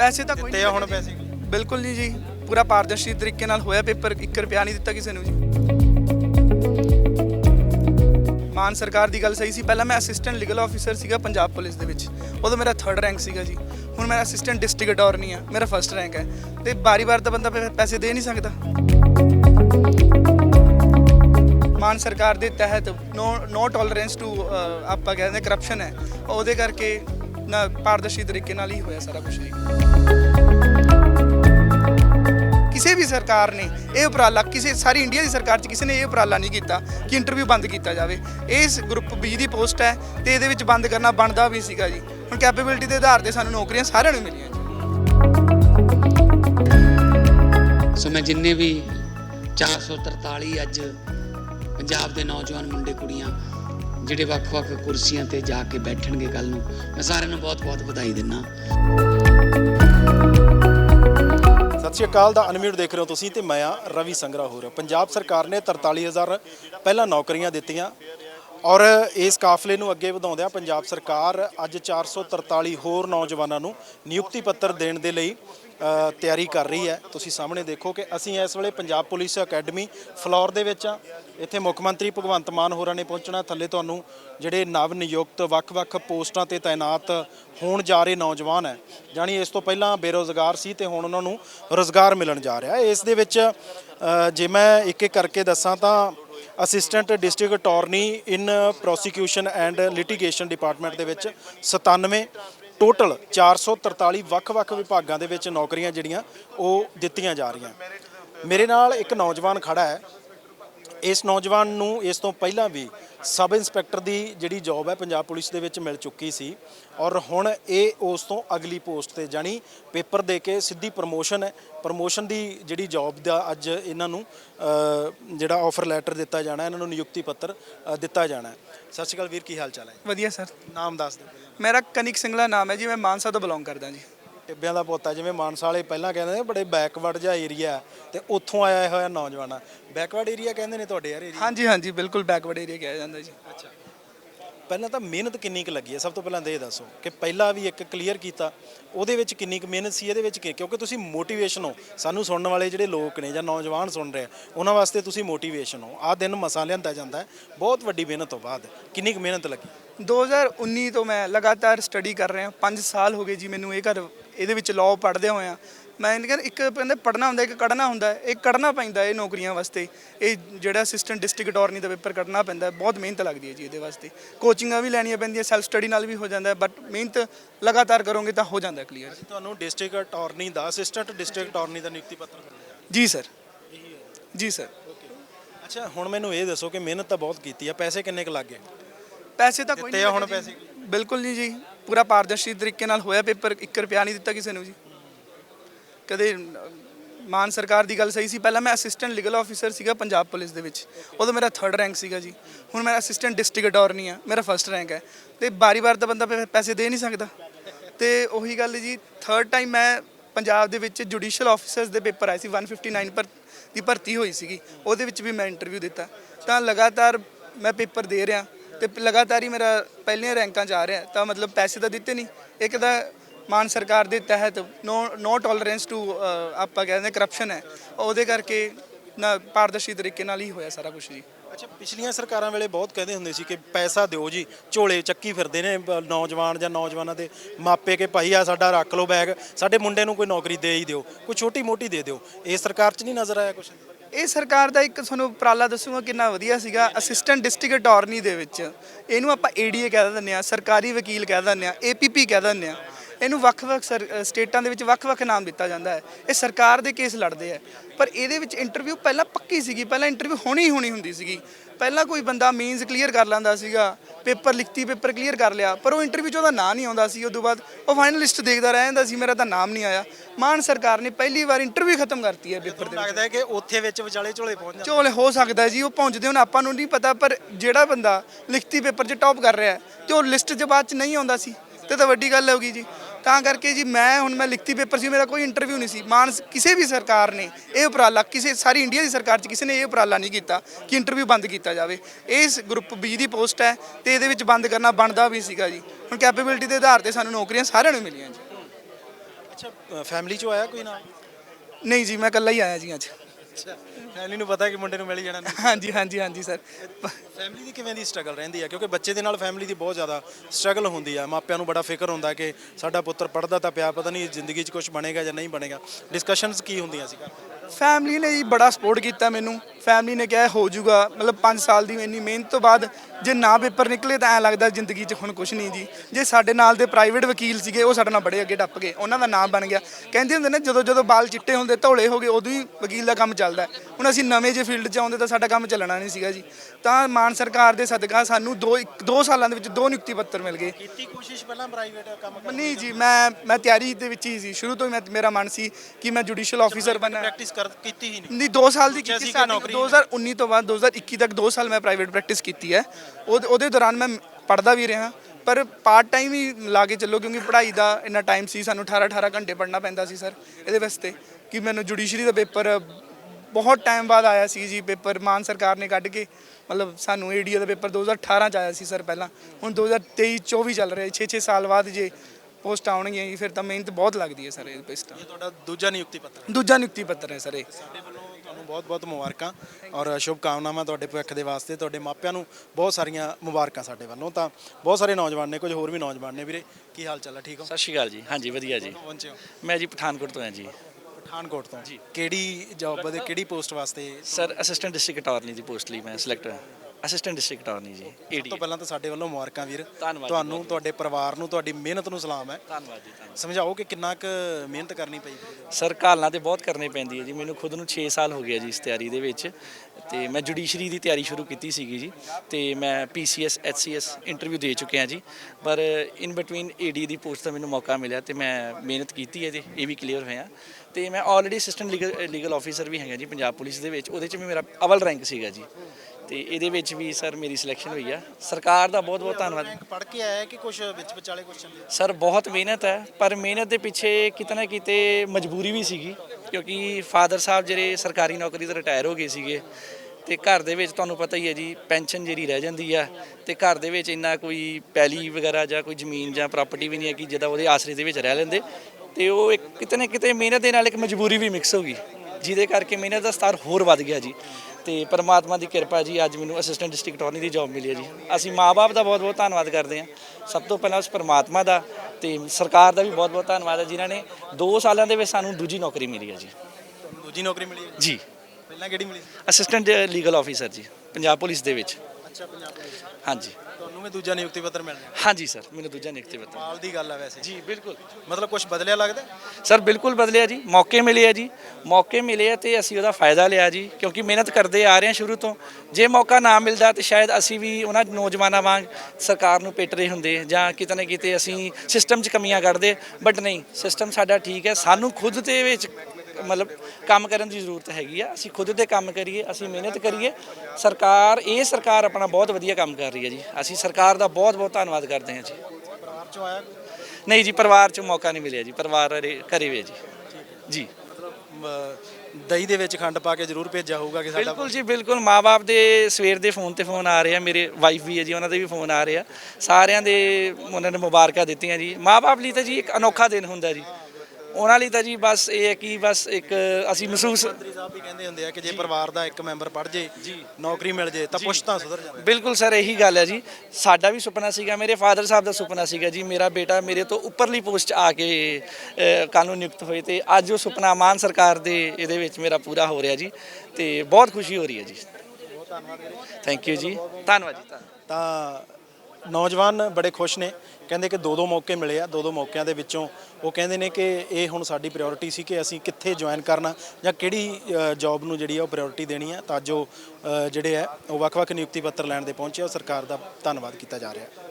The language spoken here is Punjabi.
ਪੈਸੇ ਤਾਂ ਕੋਈ ਦਿੱਤੇ ਆ ਹੁਣ ਪੈਸੇ। ਬਿਲਕੁਲ ਨਹੀਂ ਜੀ। ਪੂਰਾ ਪਾਰਦਰਸ਼ੀ ਤਰੀਕੇ ਨਾਲ ਹੋਇਆ ਪੇਪਰ 1 ਰੁਪਿਆ ਨਹੀਂ ਦਿੱਤਾ ਕਿਸੇ ਨੂੰ ਜੀ। ਮਾਨ ਸਰਕਾਰ ਦੀ ਗੱਲ ਸਹੀ ਸੀ। ਪਹਿਲਾਂ ਮੈਂ ਅਸਿਸਟੈਂਟ ਲੀਗਲ ਆਫੀਸਰ ਸੀਗਾ ਪੰਜਾਬ ਪੁਲਿਸ ਦੇ ਵਿੱਚ। ਉਦੋਂ ਮੇਰਾ 3rd ਰੈਂਕ ਸੀਗਾ ਜੀ। ਹੁਣ ਮੈਂ ਅਸਿਸਟੈਂਟ ਡਿਸਟ੍ਰਿਕਟ ਅਟਾਰਨੀ ਆ ਮੇਰਾ 1st ਰੈਂਕ ਹੈ। ਤੇ ਬਾਰੀ-ਬਾਰ ਤਾਂ ਬੰਦਾ ਪੈਸੇ ਦੇ ਨਹੀਂ ਸਕਦਾ। ਮਾਨ ਸਰਕਾਰ ਦੇ ਤਹਿਤ ਨੋ ਨੋ ਟੋਲਰੈਂਸ ਟੂ ਆਪਾਂ ਕਹਿੰਦੇ ਕਰਪਸ਼ਨ ਹੈ। ਉਹਦੇ ਕਰਕੇ ਨਾ ਪਾਰਦਰਸ਼ੀ ਤਰੀਕੇ ਨਾਲ ਹੀ ਹੋਇਆ ਸਾਰਾ ਕੁਝ ਕਿਸੇ ਵੀ ਸਰਕਾਰ ਨੇ ਇਹ ਉਪਰਾਲਾ, ਕਿਸੇ ਸਾਰੀ ਇੰਡੀਆ ਦੀ ਸਰਕਾਰ 'ਚ ਕਿਸੇ ਨੇ ਇਹ ਉਪਰਾਲਾ ਨਹੀਂ ਕੀਤਾ ਕਿ ਇੰਟਰਵਿਊ ਬੰਦ ਕੀਤਾ ਜਾਵੇ। ਇਸ ਗਰੁੱਪ ਬੀ ਦੀ ਪੋਸਟ ਹੈ ਤੇ ਇਹਦੇ ਵਿੱਚ ਬੰਦ ਕਰਨਾ ਬਣਦਾ ਵੀ ਸੀਗਾ ਜੀ। ਹੁਣ ਕੈਪੇਬਿਲਿਟੀ ਦੇ ਆਧਾਰ ਤੇ ਸਾਨੂੰ ਨੌਕਰੀਆਂ ਸਾਰਿਆਂ ਨੂੰ ਮਿਲੀਆਂ ਜੀ। ਸੋ ਮੈਂ ਜਿੰਨੇ ਵੀ 443 ਅੱਜ ਪੰਜਾਬ ਦੇ ਨੌਜਵਾਨ ਮੁੰਡੇ ਕੁੜੀਆਂ ਜਿਹੜੇ ਵੱਖ-ਵੱਖ ਕੁਰਸੀਆਂ ਤੇ ਜਾ ਕੇ ਬੈਠਣਗੇ ਕੱਲ ਨੂੰ, ਮੈਂ ਸਾਰਿਆਂ ਨੂੰ ਬਹੁਤ-ਬਹੁਤ ਵਧਾਈ ਦਿੰਦਾ। ਸਤਿ ਸ਼੍ਰੀ ਅਕਾਲ ਦਾ ਅਨਮਿਊਟ ਦੇਖ ਰਹੇ ਹੋ ਤੁਸੀਂ ਤੇ ਮੈਂ ਆ ਰਵੀ ਸੰਗਰਾ ਹੋਰ ਪੰਜਾਬ ਸਰਕਾਰ ਨੇ 43000 ਪਹਿਲਾਂ ਨੌਕਰੀਆਂ ਦਿੱਤੀਆਂ ਔਰ ਇਸ ਕਾਫਲੇ ਨੂੰ ਅੱਗੇ ਵਧਾਉਂਦਿਆਂ ਪੰਜਾਬ ਸਰਕਾਰ ਅੱਜ 443 ਹੋਰ ਨੌਜਵਾਨਾਂ ਨੂੰ ਨਿਯੁਕਤੀ ਪੱਤਰ ਦੇਣ ਦੇ ਲਈ ਤਿਆਰੀ ਕਰ ਰਹੀ ਹੈ। ਤੁਸੀਂ ਸਾਹਮਣੇ ਦੇਖੋ ਕਿ ਅਸੀਂ ਇਸ ਵੇਲੇ ਪੰਜਾਬ ਪੁਲਿਸ ਅਕੈਡਮੀ ਫਲੋਰ ਦੇ ਵਿੱਚ ਆ ਇੱਥੇ ਮੁੱਖ ਮੰਤਰੀ ਭਗਵੰਤ ਮਾਨ ਹੋਰਾਂ ਨੇ ਪਹੁੰਚਣਾ। ਥੱਲੇ ਤੁਹਾਨੂੰ ਜਿਹੜੇ ਨਵ ਨਿਯੁਕਤ ਵੱਖ-ਵੱਖ ਪੋਸਟਾਂ ਤੇ ਤਾਇਨਾਤ ਹੋਣ ਜਾ ਰਹੇ ਨੌਜਵਾਨ ਹੈ, ਜਾਣੀ ਇਸ ਤੋਂ ਪਹਿਲਾਂ ਬੇਰੋਜ਼ਗਾਰ ਸੀ ਤੇ ਹੁਣ ਉਹਨਾਂ ਨੂੰ ਰੋਜ਼ਗਾਰ ਮਿਲਣ ਜਾ ਰਿਹਾ ਇਸ ਦੇ ਵਿੱਚ ਜੇ ਮੈਂ ਇੱਕ ਇੱਕ ਕਰਕੇ ਦੱਸਾਂ ਤਾਂ assistant district attorney in prosecution and litigation department ਦੇ ਵਿੱਚ 97 ਟੋਟਲ 443 ਵੱਖ-ਵੱਖ ਵਿਭਾਗਾਂ ਦੇ ਵਿੱਚ ਨੌਕਰੀਆਂ ਜਿਹੜੀਆਂ ਉਹ ਦਿੱਤੀਆਂ ਜਾ ਰਹੀਆਂ। ਮੇਰੇ ਨਾਲ ਇੱਕ ਨੌਜਵਾਨ ਖੜਾ ਹੈ ਇਸ ਨੌਜਵਾਨ ਨੂੰ ਇਸ ਤੋਂ ਪਹਿਲਾਂ ਵੀ ਸਬ ਇੰਸਪੈਕਟਰ ਦੀ ਜਿਹੜੀ ਜੌਬ ਹੈ ਪੰਜਾਬ ਪੁਲਿਸ ਦੇ ਵਿੱਚ ਮਿਲ ਚੁੱਕੀ ਸੀ ਔਰ ਹੁਣ ਇਹ ਉਸ ਤੋਂ ਅਗਲੀ ਪੋਸਟ ਤੇ ਜਾਣੀ ਪੇਪਰ ਦੇ ਕੇ ਸਿੱਧੀ ਪ੍ਰਮੋਸ਼ਨ ਹੈ ਪ੍ਰਮੋਸ਼ਨ ਦੀ ਜਿਹੜੀ ਜੌਬ ਦਾ ਅੱਜ ਇਹਨਾਂ ਨੂੰ ਜਿਹੜਾ ਆਫਰ ਲੈਟਰ ਦਿੱਤਾ ਜਾਣਾ ਇਹਨਾਂ ਨੂੰ ਨਿਯੁਕਤੀ ਪੱਤਰ ਦਿੱਤਾ ਜਾਣਾ। ਸਤਿ ਸ਼੍ਰੀ ਅਕਾਲ ਵੀਰ ਕੀ ਹਾਲ ਚਾਲ ਹੈ ਵਧੀਆ ਸਰ ਨਾਮ ਦੱਸ ਦਿਓ। ਮੇਰਾ ਕਨਿਕ ਸਿੰਘਲਾ ਨਾਮ ਹੈ ਜੀ ਮੈਂ ਮਾਨਸਾ ਤੋਂ ਬਿਲੋਂਗ ਕਰਦਾ ਜੀ ਟਿੱਬਿਆਂ ਦਾ ਪੋਤਾ ਜਿਵੇਂ ਮਾਨਸਾ ਵਾਲੇ ਪਹਿਲਾਂ ਕਹਿੰਦੇ ਨੇ ਬੜੇ ਬੈਕਵਰਡ ਜਿਹਾ ਏਰੀਆ ਤੇ ਉੱਥੋਂ ਆਇਆ ਹੋਇਆ ਨੌਜਵਾਨ। ਆ ਬੈਕਵਰਡ ਏਰੀਆ ਕਹਿੰਦੇ ਨੇ ਤੁਹਾਡੇ ਯਾਰ ਏਰੀਆ ਹਾਂਜੀ ਹਾਂਜੀ ਬਿਲਕੁਲ ਬੈਕਵਰਡ ਏਰੀਆ ਕਿਹਾ ਜਾਂਦਾ ਜੀ। ਅੱਛਾ। ਪਹਿਲਾਂ ਤਾਂ ਮਿਹਨਤ ਕਿੰਨੀ ਕੁ ਲੱਗੀ ਹੈ? ਸਭ ਤੋਂ ਪਹਿਲਾਂ ਤਾਂ ਇਹ ਦੱਸੋ ਕਿ ਪਹਿਲਾਂ ਵੀ ਇੱਕ ਕਲੀਅਰ ਕੀਤਾ, ਉਹਦੇ ਵਿੱਚ ਕਿੰਨੀ ਕੁ ਮਿਹਨਤ ਸੀ, ਇਹਦੇ ਵਿੱਚ ਕੀ ਕਿਉਂਕਿ ਤੁਸੀਂ ਮੋਟੀਵੇਸ਼ਨ ਹੋ। ਸਾਨੂੰ ਸੁਣਨ ਵਾਲੇ ਜਿਹੜੇ ਲੋਕ ਨੇ ਜਾਂ ਨੌਜਵਾਨ ਸੁਣ ਰਹੇ ਆ, ਉਹਨਾਂ ਵਾਸਤੇ ਤੁਸੀਂ ਮੋਟੀਵੇਸ਼ਨ ਹੋ। ਆਹ ਦਿਨ ਮਸਾਂ ਲਿਆਂਦਾ ਜਾਂਦਾ ਬਹੁਤ ਵੱਡੀ ਮਿਹਨਤ ਤੋਂ ਬਾਅਦ ਕਿੰਨੀ ਕੁ ਮਿਹਨਤ ਲੱਗੀ? 2019 ਤੋਂ ਮੈਂ ਲਗਾਤਾਰ ਸਟੱਡੀ ਕਰ ਰਿਹਾ 5 ਸਾਲ ਹੋ ਗਏ ਜੀ ਮੈਨੂੰ ਇਹ ਘਰ, ਇਹਦੇ ਵਿੱਚ ਲਾਅ ਪੜ੍ਹਦੇ ਹੋਇਆ। ਮੈਂ ਕਹਿੰਦਾ ਇੱਕ ਕਹਿੰਦੇ ਪੜ੍ਹਨਾ ਹੁੰਦਾ ਇੱਕ ਕੱਢਣਾ ਹੁੰਦਾ ਇਹ ਕੱਢਣਾ ਪੈਂਦਾ ਇਹ ਨੌਕਰੀਆਂ ਵਾਸਤੇ। ਇਹ ਜਿਹੜਾ ਅਸਿਸਟੈਂਟ ਡਿਸਟ੍ਰਿਕਟ ਅਟਾਰਨੀ ਦਾ ਪੇਪਰ ਕੱਢਣਾ ਪੈਂਦਾ ਬਹੁਤ ਮਿਹਨਤ ਲੱਗਦੀ ਹੈ ਜੀ ਇਹਦੇ ਵਾਸਤੇ। ਕੋਚਿੰਗਾਂ ਵੀ ਲੈਣੀਆਂ ਪੈਂਦੀਆਂ ਸੈਲਫ ਸਟੱਡੀ ਨਾਲ ਵੀ ਹੋ ਜਾਂਦਾ ਬਟ ਮਿਹਨਤ ਲਗਾਤਾਰ ਕਰੋਗੇ ਤਾਂ ਹੋ ਜਾਂਦਾ ਕਲੀਅਰ ਤੁਹਾਨੂੰ ਡਿਸਟ੍ਰਿਕਟ ਅਟਾਰਨੀ ਦਾ ਅਸਿਸਟੈਂਟ ਡਿਸਟ੍ਰਿਕਟ ਅਟਾਰਨੀ ਦਾ ਨਿਯੁਕਤੀ ਪੱਤਰ ਮਿਲਿਆ ਜੀ ਸਰ। ਜੀ ਸਰ। ਅੱਛਾ ਹੁਣ ਮੈਨੂੰ ਇਹ ਦੱਸੋ ਕਿ ਮਿਹਨਤ ਤਾਂ ਬਹੁਤ ਕੀਤੀ ਆ ਪੈਸੇ ਕਿੰਨੇ ਕੁ ਲੱਗੇ ਪੈਸੇ ਤਾਂ ਕੋਈ ਦਿੱਤੇ ਆ ਹੁਣ ਲੱਗੇ ਪੈਸੇ? ਜੀ। ਬਿਲਕੁਲ ਨਹੀਂ ਜੀ। ਪੂਰਾ ਪਾਰਦਰਸ਼ੀ ਤਰੀਕੇ ਨਾਲ ਹੋਇਆ ਪੇਪਰ 1 ਰੁਪਿਆ ਨਹੀਂ ਦਿੱਤਾ ਕਿਸੇ ਨੂੰ ਜੀ। ਕਦੇ, ਮਾਨ ਸਰਕਾਰ ਦੀ ਗੱਲ ਸਹੀ ਸੀ। ਪਹਿਲਾਂ ਮੈਂ ਅਸਿਸਟੈਂਟ ਲੀਗਲ ਆਫੀਸਰ ਸੀਗਾ ਪੰਜਾਬ ਪੁਲਿਸ ਦੇ ਵਿੱਚ। ਉਦੋਂ ਮੇਰਾ 3rd ਰੈਂਕ ਸੀਗਾ ਜੀ। ਹੁਣ ਮੈਂ ਅਸਿਸਟੈਂਟ ਡਿਸਟ੍ਰਿਕਟ ਅਟਾਰਨੀ ਆ ਮੇਰਾ 1st ਰੈਂਕ ਹੈ। ਤੇ ਬਾਰੀ-ਬਾਰ ਤਾਂ ਬੰਦਾ ਪੈ- ਪੈਸੇ ਦੇ ਨਹੀਂ ਸਕਦਾ। ਤੇ ਉਹੀ ਗੱਲ ਜੀ 3rd ਟਾਈਮ ਮੈਂ ਪੰਜਾਬ ਦੇ ਵਿੱਚ ਜੁਡੀਸ਼ੀਅਲ ਆਫੀਸਰਸ ਦੇ ਪੇਪਰ ਆਏ ਸੀ। 159 ਪਰ, ਦੀ ਭਰਤੀ ਹੋਈ ਸੀਗੀ। ਉਹਦੇ ਵਿੱਚ ਵੀ ਮੈਂ ਇੰਟਰਵਿਊ ਦਿੱਤਾ। ਤਾਂ ਲਗਾਤਾਰ ਮੈਂ ਪੇਪਰ ਦੇ ਰਿਹਾ। ਤੇ ਲਗਾਤਾਰ ਹੀ ਮੇਰਾ ਪਹਿਲੀਆਂ ਰੈਂਕਾਂ 'ਚ ਆ ਰਿਹਾ। ਤਾਂ ਮਤਲਬ ਪੈਸੇ ਤਾਂ ਦਿੱਤੇ ਨਹੀਂ। ਇੱਕ ਤਾਂ ਮਾਨ ਸਰਕਾਰ ਦੇ ਤਹਿਤ ਨੋ ਨੋ ਟੋਲਰੈਂਸ ਟੂ ਆਪਾਂ ਕਹਿੰਦੇ ਕਰਪਸ਼ਨ ਹੈ। ਉਹਦੇ ਕਰਕੇ ਨਾ ਪਾਰਦਰਸ਼ੀ ਤਰੀਕੇ ਨਾਲ ਹੀ ਹੋਇਆ ਸਾਰਾ ਕੁਝ ਜੀ। ਅੱਛਾ ਪਿਛਲੀਆਂ ਸਰਕਾਰਾਂ ਵੇਲੇ ਬਹੁਤ ਕਹਿੰਦੇ ਹੁੰਦੇ ਸੀ ਕਿ ਪੈਸਾ ਦਿਓ ਜੀ ਝੋਲੇ ਚੱਕੀ ਫਿਰਦੇ ਨੇ ਬ- ਨੌਜਵਾਨ ਜਾਂ ਨੌਜਵਾਨਾਂ ਦੇ ਮਾਪੇ ਕੇ ਭਾਈ ਆ ਸਾਡਾ ਰੱਖ ਲਓ ਬੈਗ ਸਾਡੇ ਮੁੰਡੇ ਨੂੰ ਕੋਈ ਨੌਕਰੀ ਦੇ ਹੀ ਦਿਓ ਕੋਈ ਛੋਟੀ ਮੋਟੀ ਦੇ ਦਿਓ। ਇਸ ਸਰਕਾਰ 'ਚ ਨਹੀਂ ਨਜ਼ਰ ਆਇਆ ਕੁਛ? ਇਹ ਸਰਕਾਰ ਦਾ ਇੱਕ ਤੁਹਾਨੂੰ ਉਪਰਾਲਾ ਦੱਸੂਗਾ ਕਿੰਨਾ ਵਧੀਆ ਸੀਗਾ ਅਸਿਸਟੈਂਟ ਡਿਸਟ੍ਰਿਕਟ ਅਟਾਰਨੀ ਦੇ ਵਿੱਚ। ਇਹਨੂੰ ਆਪਾਂ ਏਡੀਏ ਕਹਿ ਦਿੰਦੇ ਆ ਸਰਕਾਰੀ ਵਕੀਲ ਕਹਿ ਦਿੰਦੇ ਆ ਏਪੀਪੀ ਕਹਿ ਦਿੰਦੇ ਆ ਇਹਨੂੰ ਵੱਖ-ਵੱਖ ਸਟੇਟਾਂ ਦੇ ਵਿੱਚ ਵੱਖ-ਵੱਖ ਨਾਮ ਦਿੱਤਾ ਜਾਂਦਾ ਹੈ। ਇਹ ਸਰਕਾਰ ਦੇ ਕੇਸ ਲੜਦੇ ਆ ਪਰ ਇਹਦੇ ਵਿੱਚ ਇੰਟਰਵਿਊ ਪਹਿਲਾਂ ਪੱਕੀ ਸੀਗੀ। ਪਹਿਲਾਂ ਇੰਟਰਵਿਊ ਹੋਣੀ ਹੀ ਹੋਣੀ ਹੁੰਦੀ ਸੀਗੀ। ਪਹਿਲਾਂ ਕੋਈ ਬੰਦਾ ਮੀਨਸ ਕਲੀਅਰ ਕਰ ਲੈਂਦਾ ਸੀਗਾ। ਪੇਪਰ ਲਿਖਤੀ ਪੇਪਰ ਕਲੀਅਰ ਕਰ ਲਿਆ। ਪਰ ਉਹ ਇੰਟਰਵਿਊ 'ਚ ਉਹਦਾ ਨਾਂ ਨਹੀਂ ਆਉਂਦਾ ਸੀ। ਉਦੋਂ ਬਾਅਦ ਉਹ ਫਾਈਨਲਿਸਟ ਦੇਖਦਾ ਰਹਿ ਜਾਂਦਾ ਸੀ ਮੇਰਾ ਤਾਂ ਨਾਮ ਨਹੀਂ ਆਇਆ। ਮਾਨ ਸਰਕਾਰ ਨੇ ਪਹਿਲੀ ਵਾਰ ਇੰਟਰਵਿਊ ਖਤਮ ਕਰਤੀ ਹੈ ਪੇਪਰ ਦੇ ਵਿੱਚ ਲੱਗਦਾ ਹੈ ਕਿ ਉੱਥੇ ਵਿੱਚ ਵਿਚਾਲੇ ਝੋਲੇ ਪਹੁੰਚ ਜਾਂਦੇ। ਝੋਲੇ ਹੋ ਸਕਦਾ ਜੀ। ਉਹ ਪਹੁੰਚਦੇ ਹੁਣ। ਆਪਾਂ ਨੂੰ ਨਹੀਂ ਪਤਾ ਪਰ ਜਿਹੜਾ ਬੰਦਾ ਲਿਖਤੀ ਪੇਪਰ 'ਚ ਟੌਪ ਕਰ ਰਿਹਾ ਤੇ ਉਹ ਲਿਸਟ 'ਚ ਬਾਅਦ 'ਚ ਨਹੀਂ ਆਉਂਦਾ ਸੀ। ਤੇ ਤਾਂ ਵੱਡੀ ਗੱਲ ਹੋ ਗਈ ਜੀ। ਤਾਂ ਕਰਕੇ ਜੀ ਮੈਂ ਹੁਣ ਮੈਂ ਲਿਖਤੀ ਪੇਪਰ ਸੀ ਮੇਰਾ ਕੋਈ ਇੰਟਰਵਿਊ ਨਹੀਂ ਸੀ। ਮਾਨ ਕਿਸੇ ਵੀ ਸਰਕਾਰ ਨੇ ਇਹ ਉਪਰਾਲਾ ਕਿਸੇ ਸਾਰੀ ਇੰਡੀਆ ਦੀ ਸਰਕਾਰ 'ਚ ਕਿਸੇ ਨੇ ਇਹ ਉਪਰਾਲਾ ਨਹੀਂ ਕੀਤਾ ਕਿ ਇੰਟਰਵਿਊ ਬੰਦ ਕੀਤਾ ਜਾਵੇ। ਇਸ ਗਰੁੱਪ ਬੀ ਦੀ ਪੋਸਟ ਹੈ ਤੇ ਇਹਦੇ ਵਿੱਚ ਬੰਦ ਕਰਨਾ ਬਣਦਾ ਵੀ ਸੀਗਾ ਜੀ। ਹੁਣ ਕੈਪੇਬਿਲਿਟੀ ਦੇ ਆਧਾਰ ਤੇ ਸਾਨੂੰ ਨੌਕਰੀਆਂ ਸਾਰਿਆਂ ਨੂੰ ਮਿਲੀਆਂ ਜੀ। ਅੱਛਾ ਫੈਮਿਲੀ ਚੋਂ ਆਇਆ ਕੋਈ ਨਾਲ? ਨਹੀਂ ਜੀ ਮੈਂ ਇਕੱਲਾ ਹੀ ਆਇਆ ਜੀ ਅੱਜ। ਅੱਛਾ ਫੈਮਿਲੀ ਨੂੰ ਪਤਾ ਕਿ ਮੁੰਡੇ ਨੂੰ ਮਿਲ ਜਾਣਾ। ਨਹੀਂ ਹਾਂਜੀ ਹਾਂਜੀ ਹਾਂਜੀ ਸਰ। ਫੈਮਿਲੀ ਦੀ ਕਿਵੇਂ ਦੀ ਸਟਰਗਲ ਰਹਿੰਦੀ ਹੈ ਕਿਉਂਕਿ ਬੱਚੇ ਦੇ ਨਾਲ ਫੈਮਿਲੀ ਦੀ ਬਹੁਤ ਜ਼ਿਆਦਾ ਸਟਰਗਲ ਹੁੰਦੀ ਹੈ ਮਾਪਿਆਂ ਨੂੰ ਬੜਾ ਫਿਕਰ ਹੁੰਦਾ ਕਿ ਸਾਡਾ ਪੁੱਤਰ ਪੜਦਾ ਤਾਂ ਪਿਆ ਪਤਾ ਨਹੀਂ ਜ਼ਿੰਦਗੀ 'ਚ ਕੁਝ ਬਣੇਗਾ ਜਾਂ ਨਹੀਂ ਬਣੇਗਾ। ਡਿਸਕਸ਼ਨਸ ਕੀ ਹੁੰਦੀਆਂ ਸੀ ਘਰ? ਫੈਮਿਲੀ ਨੇ ਜੀ ਬੜਾ ਸਪੋਰਟ ਕੀਤਾ ਮੈਨੂੰ। ਫੈਮਿਲੀ ਨੇ ਕਿਹਾ ਹੋ ਜਾਊਗਾ ਮਤਲਬ 5 ਸਾਲ ਦੀ ਇੰਨੀ ਮਿਹਨਤ ਤੋਂ ਬਾਅਦ ਜੇ ਨਾ ਪੇਪਰ ਨਿਕਲੇ ਤਾਂ ਐ ਲੱਗਦਾ ਜ਼ਿੰਦਗੀ 'ਚ ਹੁਣ ਕੁਝ ਨਹੀਂ ਜੀ। ਜੇ ਸਾਡੇ ਨਾਲ ਦੇ ਪ੍ਰਾਈਵੇਟ ਵਕੀਲ ਸੀਗੇ ਉਹ ਸਾਡੇ ਨਾਲ ਬੜੇ ਅੱਗੇ ਟੱਪ ਗਏ ਉਹਨਾਂ ਦਾ ਨਾਮ ਬਣ ਗਿਆ। ਕਹਿੰਦੇ ਹੁੰਦੇ ਨੇ ਜਦੋਂ ਜਦੋਂ ਬਾਲ ਚਿੱਟੇ ਹੁੰਦੇ ਧੌਲੇ ਹੋ ਗਏ ਉਦੋਂ ਹੀ ਵਕੀਲ ਦਾ ਕੰਮ ਚੱਲਦਾ। ਹੁਣ ਅਸੀਂ ਨਵੇਂ ਜੇ ਫੀਲਡ 'ਚ ਆਉਂਦੇ ਤਾਂ ਸਾਡਾ ਕੰਮ ਚੱਲਣਾ ਨਹੀਂ ਸੀਗਾ ਜੀ। ਤਾਂ ਮਾਨ ਸਰਕਾਰ ਦੇ ਸਦਕਾ ਸਾਨੂੰ ਦੋ ਇੱਕ- ਦੋ ਸਾਲਾਂ ਦੇ ਵਿੱਚ ਦੋ ਨਿਯੁਕਤੀ ਪੱਤਰ ਮਿਲ ਗਏ। ਕੀਤੀ ਕੋਸ਼ਿਸ਼ ਪਹਿਲਾਂ ਪ੍ਰਾਈਵੇਟ ਕੰਮ ਕਰਨ ਨਹੀਂ ਜੀ ਮੈਂ ਮੈਂ ਤਿਆਰੀ ਦੇ ਵਿੱਚ ਹੀ ਸੀ। ਸ਼ੁਰੂ ਤੋਂ ਹੀ ਮੈਂ ਮੇਰਾ ਮਨ ਸੀ ਕਿ ਮੈਂ ਜੁਡੀਸ਼ੀਅਲ ਆਫੀਸਰ ਬਣਨਾ। ਪ੍ਰੈਕਟਿਸ ਕਰ ਕੀਤੀ ਹੀ ਨਹੀਂ। ਨਹੀਂ 2 ਸਾਲ ਦੀ ਕੀਤੀ ਸਾਡੀ ਨੌਕਰੀ 2019 ਤੋਂ ਬਾਅਦ 2021 ਤੱਕ 2 ਸਾਲ ਮੈਂ ਪ੍ਰਾਈਵੇਟ ਪ੍ਰੈਕਟਿਸ ਕੀਤੀ ਹੈ। ਉਹਦੇ ਉਹਦੇ ਦੌਰਾਨ ਮੈਂ ਪੜਦਾ ਵੀ ਰਿਹਾ ਪਰ ਪਾਰਟ ਟਾਈਮ ਹੀ ਲਾ ਕੇ ਚੱਲੋ ਕਿਉਂਕਿ ਪੜ੍ਹਾਈ ਦਾ ਇੰਨਾ ਟਾਈਮ ਸੀ ਸਾਨੂੰ 18 18 ਘੰਟੇ ਪੜ੍ਹਨਾ ਪੈਂਦਾ ਸੀ ਸਰ ਇਹਦੇ ਵਾਸਤੇ ਕਿ ਮੈਨੂੰ ਜੁਡੀਸ਼ਰੀ ਦਾ ਪੇਪਰ ਬਹੁਤ ਟਾਈਮ ਬਾਅਦ ਆਇਆ ਸੀ ਜੀ ਪੇਪਰ ਮਾਨ ਸਰਕਾਰ ਨੇ ਕੱਢ ਕੇ ਮਤਲਬ ਸਾਨੂੰ ਏਡੀਆ ਦਾ ਪੇਪਰ 2018 ਚ ਆਇਆ ਸੀ ਸਰ ਪਹਿਲਾਂ। ਹੁਣ 2023 24 ਚੱਲ ਰਿਹਾ 6-6 ਸਾਲ ਬਾਅਦ ਜੇ ਪੋਸਟ ਆਉਣਗੀਆਂ ਜੀ ਫਿਰ ਤਾਂ ਮਿਹਨਤ ਬਹੁਤ ਲੱਗਦੀ ਹੈ ਸਰ ਇਹ ਪੋਸਟਾਂ ਇਹ ਤੁਹਾਡਾ ਦੂਜਾ ਨਿਯੁਕਤੀ ਪੱਤਰ ਹੈ। ਦੂਜਾ ਨਿਯੁਕਤੀ ਪੱਤਰ ਹੈ ਸਰ ਇਹ। ਸਾਡੇ ਵੱਲੋਂ ਤੁਹਾਨੂੰ ਬਹੁਤ ਬਹੁਤ ਮੁਬਾਰਕਾਂ ਔਰ ਸ਼ੁਭ ਕਾਮਨਾਵਾਂ ਤੁਹਾਡੇ ਭਵਿੱਖ ਦੇ ਵਾਸਤੇ ਤੁਹਾਡੇ ਮਾਪਿਆਂ ਨੂੰ ਬਹੁਤ ਸਾਰੀਆਂ ਮੁਬਾਰਕਾਂ ਸਾਡੇ ਵੱਲੋਂ। ਤਾਂ ਬਹੁਤ ਸਾਰੇ ਨੌਜਵਾਨ ਨੇ ਕੁਝ ਹੋਰ ਵੀ ਨੌਜਵਾਨ ਨੇ ਵੀਰੇ ਕੀ ਹਾਲ ਚਾਲ ਹੈ ਠੀਕ ਹੋ? ਸਤਿ ਸ਼੍ਰੀ ਅਕਾਲ ਜੀ। ਹਾਂਜੀ ਵਧੀਆ ਜੀ। ਪਹੁੰਚੇ ਹੋ? ਮੈਂ ਜੀ ਪਠਾਨਕੋਟ ਤੋਂ ਹਾਂ ਜੀ। ਪਠਾਨਕੋਟ ਤੋਂ। ਕਿਹੜੀ ਜੌਬ ਦੇ ਕਿਹੜੀ ਪੋਸਟ ਵਾਸਤੇ ਸਰ ਅਸਿਸਟੈਂਟ ਡਿਸਟ੍ਰਿਕਟ ਅਟਾਰਨੀ ਦੀ ਪੋਸਟ ਲਈ ਮੈਂ ਸਿਲੈਕਟ ਹੋਇਆ। ਅਸਿਸਟੈਂਟ ਡਿਸਟ੍ਰਿਕਟ ਅਟਾਰਨੀ ਜੀ ਏਡੀ ਤੋਂ ਪਹਿਲਾਂ ਤਾਂ ਸਾਡੇ ਵੱਲੋਂ ਮੁਬਾਰਕਾਂ ਵੀਰ। ਧੰਨਵਾਦ ਜੀ, ਤੁਹਾਨੂੰ ਤੁਹਾਡੇ ਪਰਿਵਾਰ ਨੂੰ ਤੁਹਾਡੀ ਮਿਹਨਤ ਨੂੰ ਸਲਾਮ ਹੈ। ਧੰਨਵਾਦ ਜੀ ਧੰਨਵਾਦ। ਸਮਝਾਓ ਕਿ ਕਿੰਨਾ ਕੁ ਮਿਹਨਤ ਕਰਨੀ ਪਈ। ਸਰ ਘਾਲਣਾ ਤੇ ਬਹੁਤ ਕਰਨੀ ਪੈਂਦੀ ਹੈ ਜੀ। ਮੈਨੂੰ ਖੁਦ ਨੂੰ 6 ਸਾਲ ਹੋ ਗਿਆ ਜੀ ਇਸ ਤਿਆਰੀ ਦੇ ਵਿੱਚ। ਤੇ ਮੈਂ ਜੁਡੀਸ਼ਰੀ ਦੀ ਤਿਆਰੀ ਸ਼ੁਰੂ ਕੀਤੀ ਸੀਗੀ ਜੀ। ਤੇ ਮੈਂ ਪੀਸੀਐਸ ਐਚਸੀਐਸ ਇੰਟਰਵਿਊ ਦੇ ਚੁੱਕਿਆ ਜੀ। ਪਰ ਇਨ ਬਿਟਵੀਨ ਏਡੀ ਦੀ ਪੋਸਟ ਦਾ ਮੈਨੂੰ ਮੌਕਾ ਮਿਲਿਆ ਤੇ ਮੈਂ ਮਿਹਨਤ ਕੀਤੀ ਹੈ ਜੀ ਇਹ ਵੀ ਕਲੀਅਰ ਹੋਇਆ। ਤੇ ਮੈਂ already assistant legal legal officer ਵੀ ਹੈਗਾ ਜੀ ਪੰਜਾਬ ਪੁਲਿਸ ਦੇ ਵਿੱਚ। ਉਹਦੇ ਚ ਵੀ ਮੇਰਾ ਅਵਲ ਰੈਂਕ ਸੀਗਾ ਜੀ। ਤੇ ਇਹਦੇ ਵਿੱਚ ਵੀ ਸਰ ਮੇਰੀ ਸਿਲੈਕਸ਼ਨ ਹੋਈ ਆ। ਸਰਕਾਰ ਦਾ ਬਹੁਤ ਬਹੁਤ ਧੰਨਵਾਦ। ਪੜ੍ਹ ਕੇ ਆਇਆ ਕਿ ਕੁਝ ਵਿੱਚ ਵਿਚਾਲੇ ਕੁਐਸਚਨ ਦੇ? ਸਰ ਬਹੁਤ ਮਿਹਨਤ ਹੈ ਪਰ ਮਿਹਨਤ ਦੇ ਪਿੱਛੇ ਕਿਤੇ ਨਾ ਕਿਤੇ ਮਜਬੂਰੀ ਵੀ ਸੀਗੀ ਕਿਉਂਕਿ ਫਾਦਰ ਸਾਹਿਬ ਜਿਹੜੇ ਸਰਕਾਰੀ ਨੌਕਰੀ ਤੋਂ ਰਿਟਾਇਰ ਹੋ ਗਏ ਸੀਗੇ ਤੇ ਘਰ ਦੇ ਵਿੱਚ ਤੁਹਾਨੂੰ ਪਤਾ ਹੀ ਹੈ ਜੀ ਪੈਨਸ਼ਨ ਜਿਹੜੀ ਰਹਿ ਜਾਂਦੀ ਆ ਤੇ ਘਰ ਦੇ ਵਿੱਚ ਇੰਨਾ ਕੋਈ ਪੈਲੀ ਵਗੈਰਾ ਜਾਂ ਕੋਈ ਜ਼ਮੀਨ ਜਾਂ ਪ੍ਰਾਪਰਟੀ ਵੀ ਨਹੀਂ ਹੈ ਕਿ ਜਿਹਦਾ ਉਹਦੇ ਆਸਰੇ ਦੇ ਵਿੱਚ ਰਹਿ ਲੈਂਦੇ ਤੇ ਉਹ ਇੱਕ ਕਿਤੇ ਨਾ ਕਿਤੇ ਮਿਹਨਤ ਦੇ ਨਾਲ ਇੱਕ ਮਜਬੂਰੀ ਵੀ ਮਿਕਸ ਹੋ ਗਈ ਜਿਹਦੇ ਕਰਕੇ ਮਿਹਨਤ ਦਾ ਸਤਰ ਹੋਰ ਵੱਧ ਗਿਆ ਜੀ। ਤੇ ਪਰਮਾਤਮਾ ਦੀ ਕਿਰਪਾ ਜੀ ਅੱਜ ਮੈਨੂੰ ਅਸਿਸਟੈਂਟ ਡਿਸਟ੍ਰਿਕਟ ਅਟਾਰਨੀ ਦੀ ਜੌਬ ਮਿਲੀ ਹੈ ਜੀ। ਅਸੀਂ ਮਾਪੇ ਦਾ ਬਹੁਤ ਬਹੁਤ ਧੰਨਵਾਦ ਕਰਦੇ ਹਾਂ। ਸਭ ਤੋਂ ਪਹਿਲਾਂ ਉਸ ਪਰਮਾਤਮਾ ਦਾ ਤੇ ਸਰਕਾਰ ਦਾ ਵੀ ਬਹੁਤ ਬਹੁਤ ਧੰਨਵਾਦ ਹੈ ਜਿਨ੍ਹਾਂ ਨੇ 2 ਸਾਲਾਂ ਦੇ ਵਿੱਚ ਸਾਨੂੰ ਦੂਜੀ ਨੌਕਰੀ ਮਿਲੀ ਹੈ ਜੀ। ਦੂਜੀ ਨੌਕਰੀ ਮਿਲੀ ਹੈ? ਜੀ। ਪਹਿਲਾਂ ਕਿਹੜੀ ਮਿਲੀ? ਸੀ ਅਸਿਸਟੈਂਟ ਲੀਗਲ ਆਫੀਸਰ ਜੀ ਪੰਜਾਬ ਪੁਲਿਸ ਦੇ ਵਿੱਚ। ਅੱਛਾ ਪੰਜਾਬ ਪੁਲਿਸ ਹਾਂਜੀ। ਤੁਹਾਨੂੰ ਵੀ ਦੂਜਾ ਨਿਯੁਕਤੀ ਪੱਤਰ ਮਿਲ ਗਿਆ ਹਾਂਜੀ ਸਰ ਮੈਨੂੰ ਦੂਜਾ ਨਿਯੁਕਤੀ ਪੱਤਰ। ਮਾਲ ਦੀ ਗੱਲ ਹੈ ਵੈਸੇ। ਜੀ ਬਿਲਕੁਲ। ਮਤਲਬ ਕੁਝ ਬਦਲਿਆ ਲੱਗਦਾ? ਸਰ ਬਿਲਕੁਲ ਬਦਲਿਆ ਜੀ ਮੌਕੇ ਮਿਲੇ ਆ ਜੀ। ਮੌਕੇ ਮਿਲੇ ਆ ਤੇ ਅਸੀਂ ਉਹਦਾ ਫਾਇਦਾ ਲਿਆ ਜੀ ਕਿਉਂਕਿ ਮਿਹਨਤ ਕਰਦੇ ਆ ਰਹੇ ਹਾਂ ਸ਼ੁਰੂ ਤੋਂ। ਜੇ ਮੌਕਾ ਨਾ ਮਿਲਦਾ ਤੇ ਸ਼ਾਇਦ ਅਸੀਂ ਵੀ ਉਹਨਾਂ ਨੌਜਵਾਨਾਂ ਵਾਂਗ ਸਰਕਾਰ ਨੂੰ ਪਿੱਟ ਰਹੇ ਹੁੰਦੇ ਜਾਂ ਕਿਤੇ ਨਾ ਕਿਤੇ ਅਸੀਂ ਸਿਸਟਮ 'ਚ ਕਮੀਆਂ ਕੱਢਦੇ। ਬਟ ਨਹੀਂ ਸਿਸਟਮ ਸਾਡਾ ਠੀਕ ਹੈ। ਸਾਨੂੰ ਖੁਦ ਦੇ ਵਿੱਚ ਮਤਲਬ ਕੰਮ ਕਰਨ ਦੀ ਜ਼ਰੂਰਤ ਹੈਗੀ ਆ। ਅਸੀਂ ਖੁਦ ਤੇ ਕੰਮ ਕਰੀਏ ਅਸੀਂ ਮਿਹਨਤ ਕਰੀਏ। ਸਰਕਾਰ ਇਹ ਸਰਕਾਰ ਆਪਣਾ ਬਹੁਤ ਵਧੀਆ ਕੰਮ ਕਰ ਰਹੀ ਹੈ ਜੀ। ਅਸੀਂ ਸਰਕਾਰ ਦਾ ਬਹੁਤ ਬਹੁਤ ਧੰਨਵਾਦ ਕਰਦੇ ਹਾਂ ਜੀ। ਪਰਿਵਾਰ ਚੋਂ ਆਇਆ ਕੋਈ? ਨਹੀਂ ਜੀ ਪਰਿਵਾਰ 'ਚ ਮੌਕਾ ਨਹੀਂ ਮਿਲਿਆ ਜੀ। ਪਰਿਵਾਰ ਘਰੇ- ਵੇ ਜੀ। ਜੀ। ਦਹੀਂ ਦੇ ਵਿੱਚ ਖੰਡ ਪਾ ਕੇ ਜ਼ਰੂਰ ਭੇਜਿਆ ਹੋਊਗਾ ਕਿ ਸਾਡਾ ਬਿਲਕੁਲ ਜੀ ਬਿਲਕੁਲ। ਮਾਪੇ ਦੇ ਸਵੇਰ ਦੇ ਫੋਨ ਤੇ ਫੋਨ ਆ ਰਹੇ ਆ। ਮੇਰੇ ਵਾਈਫ ਵੀ ਹੈ ਜੀ ਉਹਨਾਂ ਦੇ ਵੀ ਫੋਨ ਆ ਰਹੇ ਆ। ਸਾਰਿਆਂ ਦੇ ਉਹਨਾਂ ਨੇ ਮੁਬਾਰਕਾਂ ਦਿੱਤੀਆਂ ਜੀ। ਮਾਪੇ ਲਈ ਤਾਂ ਜੀ ਇੱਕ ਅਨੋਖਾ ਦਿਨ ਹੁੰਦਾ ਜੀ। ਉਹਨਾਂ ਲਈ ਤਾਂ ਜੀ ਬਸ ਇਹ ਹੈ ਕਿ ਬਸ ਇੱਕ ਅਸੀਂ ਮਹਿਸੂਸ ਮੰਤਰੀ ਸਾਹਿਬ ਵੀ ਕਹਿੰਦੇ ਹੁੰਦੇ ਆ ਕਿ ਜੇ ਪਰਿਵਾਰ ਦਾ ਇੱਕ ਮੈਂਬਰ ਪੜ ਜੇ ਨੌਕਰੀ ਮਿਲ ਜੇ ਤਾਂ ਪੁਸ਼ਤਾਂ ਸੁਧਰ ਜਾਂਦੇ ਬਿਲਕੁਲ ਸਰ ਇਹੀ ਗੱਲ ਹੈ ਜੀ। ਸਾਡਾ ਵੀ ਸੁਪਨਾ ਸੀਗਾ ਮੇਰੇ ਫਾਦਰ ਸਾਹਿਬ ਦਾ ਸੁਪਨਾ ਸੀਗਾ ਜੀ। ਮੇਰਾ ਬੇਟਾ ਮੇਰੇ ਤੋਂ ਉੱਪਰਲੀ ਪੋਸਟ ਆ ਕੇ ਕਾਨੂੰਨ ਨਿਯੁਕਤ ਹੋਏ ਤੇ ਅੱਜ ਉਹ ਸੁਪਨਾ ਮਾਨ ਸਰਕਾਰ ਦੇ ਇਹਦੇ ਵਿੱਚ ਮੇਰਾ ਪੂਰਾ ਹੋ ਰਿਹਾ ਜੀ ਤੇ ਬਹੁਤ ਖੁਸ਼ੀ ਹੋ ਰਹੀ ਹੈ ਜੀ। ਥੈਂਕ ਯੂ ਜੀ। ਧੰਨਵਾਦ ਜੀ ਧੰਨਵਾਦ। ਤਾਂ ਨੌਜਵਾਨ ਬੜੇ ਖੁਸ਼ ਨੇ, ਕਹਿੰਦੇ ਕਿ ਦੋ ਦੋ ਮੌਕੇ ਮਿਲੇ ਆ ਦੋ ਦੋ ਮੌਕਿਆਂ ਦੇ ਵਿੱਚੋਂ। ਉਹ ਕਹਿੰਦੇ ਨੇ ਕਿ ਇਹ ਹੁਣ ਸਾਡੀ ਪ੍ਰਾਇੋਰਟੀ ਸੀ ਕਿ ਅਸੀਂ ਕਿੱਥੇ ਜੁਆਇਨ ਕਰਨਾ ਜਾਂ ਕਿਹੜੀ ਜੌਬ ਨੂੰ ਜਿਹੜੀ ਆ ਉਹ ਪ੍ਰਾਇੋਰਟੀ ਦੇਣੀ ਆ ਤਾਂ ਜੋ ਜਿਹੜੇ ਆ ਉਹ ਵੱਖ-ਵੱਖ ਨਿਯੁਕਤੀ ਪੱਤਰ ਲੈਣ ਦੇ ਪਹੁੰਚੇ ਆ। ਉਹ ਸਰਕਾਰ ਦਾ ਧੰਨਵਾਦ ਕੀਤਾ ਜਾ ਰਿਹਾ।